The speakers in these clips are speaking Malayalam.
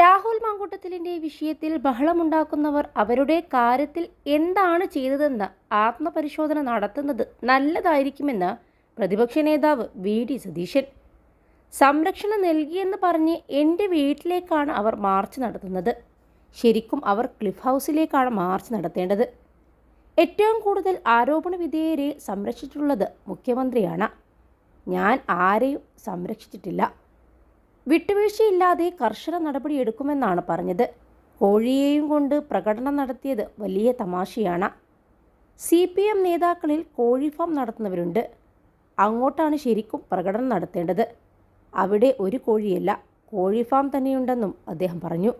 രാഹുൽ മാങ്കൂട്ടത്തിലിന്റെ വിഷയത്തിൽ ബഹളമുണ്ടാക്കുന്നവർ അവരുടെ കാര്യത്തിൽ എന്താണ് ചെയ്തതെന്ന് ആത്മപരിശോധന നടത്തുന്നത് നല്ലതായിരിക്കുമെന്ന് പ്രതിപക്ഷ നേതാവ് വി ഡി സതീശൻ. സംരക്ഷണം നൽകിയെന്ന് പറഞ്ഞ് എന്റെ വീട്ടിലേക്കാണ് അവർ മാർച്ച് നടത്തുന്നത്. ശരിക്കും അവർ ക്ലിഫ് ഹൗസിലേക്കാണ് മാർച്ച് നടത്തേണ്ടത്. ഏറ്റവും കൂടുതൽ ആരോപണ വിധേയരെ സംരക്ഷിച്ചിട്ടുള്ളത് മുഖ്യമന്ത്രിയാണ്. ഞാൻ ആരെയും സംരക്ഷിച്ചിട്ടില്ല. വിട്ടുവീഴ്ചയില്ലാതെ കർശന നടപടിയെടുക്കുമെന്നാണ് പറഞ്ഞത്. കോഴിയെയും കൊണ്ട് പ്രകടനം നടത്തിയത് വലിയ തമാശയാണ്. സി പി എം നേതാക്കളിൽ കോഴി ഫാം നടത്തുന്നവരുണ്ട്. അങ്ങോട്ടാണ് ശരിക്കും പ്രകടനം നടത്തേണ്ടത്. അവിടെ ഒരു കോഴിയല്ല കോഴി ഫാം തന്നെയുണ്ടെന്നും അദ്ദേഹം പറഞ്ഞു.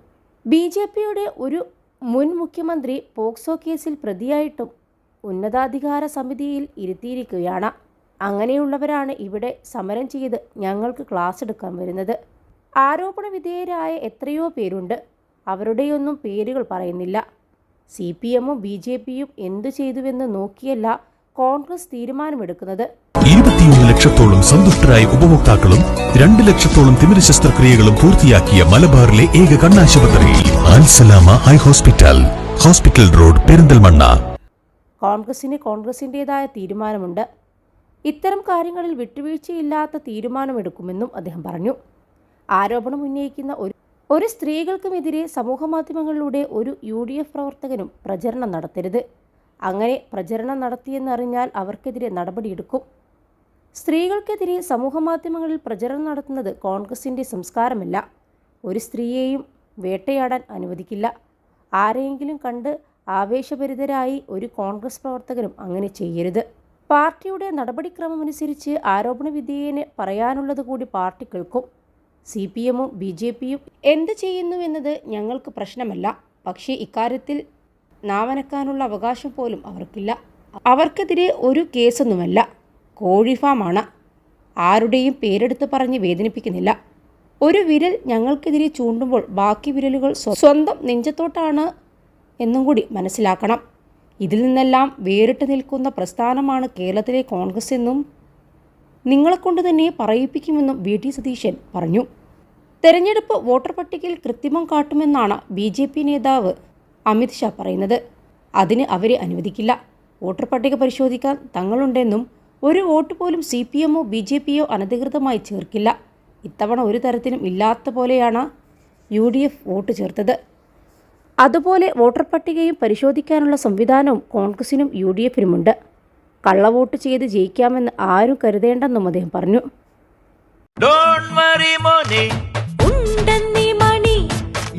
ബി ജെ പിയുടെ ഒരു മുൻ മുഖ്യമന്ത്രി പോക്സോ കേസിൽ പ്രതിയായിട്ടും ഉന്നതാധികാര സമിതിയിൽ ഇരുത്തിയിരിക്കുകയാണ്. അങ്ങനെയുള്ളവരാണ് ഇവിടെ സമരം ചെയ്ത് ഞങ്ങൾക്ക് ക്ലാസ് എടുക്കാൻ വരുന്നത്. ആരോപണ വിധേയരായ എത്രയോ പേരുണ്ട്. അവരുടെയൊന്നും പേരുകൾ പറയുന്നില്ല. സി പി എമ്മും ബി ജെ പിയും എന്തു ചെയ്തുവെന്ന് നോക്കിയല്ല കോൺഗ്രസ് തീരുമാനമെടുക്കുന്നത്. ഇരുപത്തിയൊന്ന് ലക്ഷത്തോളം സന്തുഷ്ടരായ ഉപഭോക്താക്കളും രണ്ട് ലക്ഷത്തോളം തിമിര ശസ്ത്രക്രിയകളും പൂർത്തിയാക്കിയ മലബാറിലെ ഏക കണ്ണാശുപത്രി Al Salama eye hospital hospital road Perinthalmanna. കോൺഗ്രസിന് കോൺഗ്രസിന്റെതായ തീരുമാനമുണ്ട്. ഇത്തരം കാര്യങ്ങളിൽ വിട്ടുവീഴ്ചയില്ലാത്ത തീരുമാനമെടുക്കുമെന്നും അദ്ദേഹം പറഞ്ഞു. ആരോപണം ഉന്നയിക്കുന്ന ഒരു ഒരു സ്ത്രീകൾക്കുമെതിരെ സമൂഹമാധ്യമങ്ങളിലൂടെ ഒരു യു ഡി എഫ് പ്രവർത്തകനും പ്രചരണം നടത്തരുത്. അങ്ങനെ പ്രചരണം നടത്തിയെന്നറിഞ്ഞാൽ അവർക്കെതിരെ നടപടിയെടുക്കും. സ്ത്രീകൾക്കെതിരെ സമൂഹമാധ്യമങ്ങളിൽ പ്രചരണം നടത്തുന്നത് കോൺഗ്രസിന്റെ സംസ്കാരമല്ല. ഒരു സ്ത്രീയെയും വേട്ടയാടാൻ അനുവദിക്കില്ല. ആരെയെങ്കിലും കണ്ട് ആവേശഭരിതരായി ഒരു കോൺഗ്രസ് പ്രവർത്തകനും അങ്ങനെ ചെയ്യരുത്. പാർട്ടിയുടെ നടപടിക്രമമനുസരിച്ച് ആരോപണ വിധേയന് പറയാനുള്ളത് കൂടി പാർട്ടി കേൾക്കും. സി പി എമ്മും ബി ജെ പിയും എന്ത് ചെയ്യുന്നുവെന്നത് ഞങ്ങൾക്ക് പ്രശ്നമല്ല. പക്ഷേ ഇക്കാര്യത്തിൽ നാവനക്കാനുള്ള അവകാശം പോലും അവർക്കില്ല. അവർക്കെതിരെ ഒരു കേസൊന്നുമല്ല. കോഴിഫാമാണ് ആരുടെയും പേരെടുത്ത് പറഞ്ഞ് വേദനിപ്പിക്കുന്നില്ല. ഒരു വിരൽ ഞങ്ങൾക്കെതിരെ ചൂണ്ടുമ്പോൾ ബാക്കി വിരലുകൾ സ്വന്തം നെഞ്ചത്തോട്ടാണ് എന്നും കൂടി മനസ്സിലാക്കണം. ഇതിൽ നിന്നെല്ലാം വേറിട്ട് നിൽക്കുന്ന പ്രസ്ഥാനമാണ് കേരളത്തിലെ കോൺഗ്രസ് എന്നും നിങ്ങളെക്കൊണ്ട് തന്നെ പറയിപ്പിക്കുമെന്നും വി ടി സതീശൻ പറഞ്ഞു. തെരഞ്ഞെടുപ്പ് വോട്ടർ പട്ടികയിൽ കൃത്രിമം കാട്ടുമെന്നാണ് ബി ജെ പി നേതാവ് അമിത് ഷാ പറയുന്നത്. അതിന് അവരെ അനുവദിക്കില്ല. വോട്ടർ പട്ടിക പരിശോധിക്കാൻ തങ്ങളുണ്ടെന്നും ഒരു വോട്ട് പോലും സി പി എമ്മോ ബി ജെ പിയോ അനധികൃതമായി ചേർക്കില്ല. ഇത്തവണ ഒരു തരത്തിലും ഇല്ലാത്ത പോലെയാണ് യു ഡി എഫ് വോട്ട് ചേർത്തത്. അതുപോലെ വോട്ടർ പട്ടികയും പരിശോധിക്കാനുള്ള സംവിധാനവും കോൺഗ്രസിനും യു ഡി എഫിനുമുണ്ട്. കള്ളവോട്ട് ചെയ്ത് ജയിക്കാമെന്ന് ആരും കരുതേണ്ടെന്നും അദ്ദേഹം പറഞ്ഞു.